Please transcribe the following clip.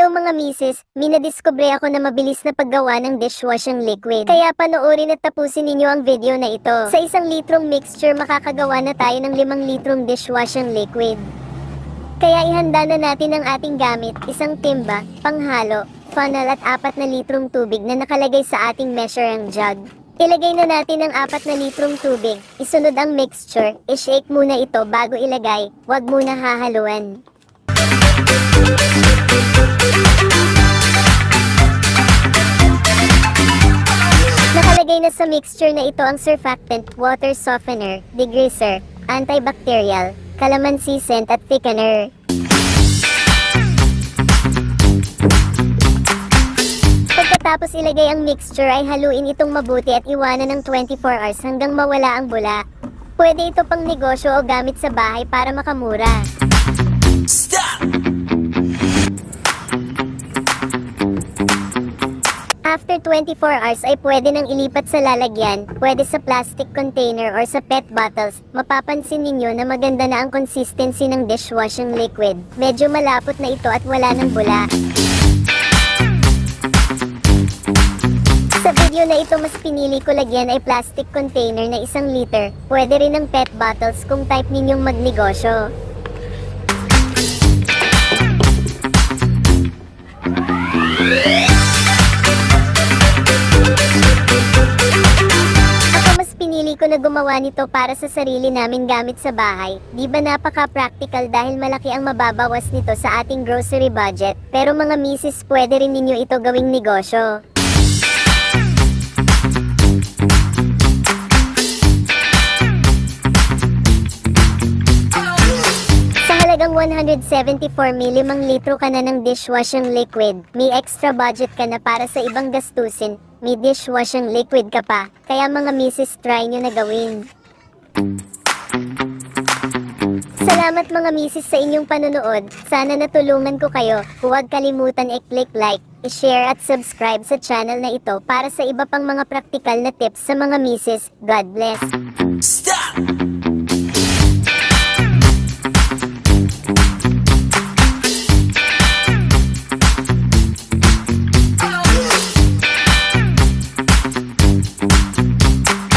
mga misis, minadiskubre ako na mabilis na paggawa ng dishwashing liquid. Kaya panoorin at tapusin ninyo ang video na ito. Sa isang litrong mixture, makakagawa na tayo ng limang litrong dishwashing liquid. Kaya ihanda na natin ang ating gamit, isang timba, panghalo, funnel at apat na litrong tubig na nakalagay sa ating measuring jug. Ilagay na natin ang apat na litrong tubig, isunod ang mixture, i-shake muna ito bago ilagay, huwag muna hahaluan. Nakalagay na sa mixture na ito ang surfactant, water softener, degreaser, antibacterial, calamansi scent at thickener. Pagkatapos ilagay ang mixture ay haluin itong mabuti at iwanan ng 24 hours hanggang mawala ang bula. Pwede ito pang negosyo o gamit sa bahay para makamura. After 24 hours ay pwede nang ilipat sa lalagyan, pwede sa plastic container or sa PET bottles. Mapapansin ninyo na maganda na ang consistency ng dishwashing liquid. Medyo malapot na ito at wala ng bula. Sa video na ito mas pinili ko lagyan ay plastic container na isang liter. Pwede rin ng PET bottles kung type ninyong magnegosyo. Ko na gumawa nito para sa sarili namin gamit sa bahay. Di ba napaka-practical dahil malaki ang mababawas nito sa ating grocery budget. Pero mga misis, pwede rin ninyo ito gawing negosyo. Halagang 174 milimang litro ka na ng dishwashing liquid, may extra budget ka na para sa ibang gastusin, may dishwashing liquid ka pa. Kaya mga misis, try nyo na gawin. Salamat mga misis sa inyong panonood. Sana natulungan ko kayo. Huwag kalimutan i-click like, i-share at subscribe sa channel na ito para sa iba pang mga praktikal na tips sa mga misis. God bless.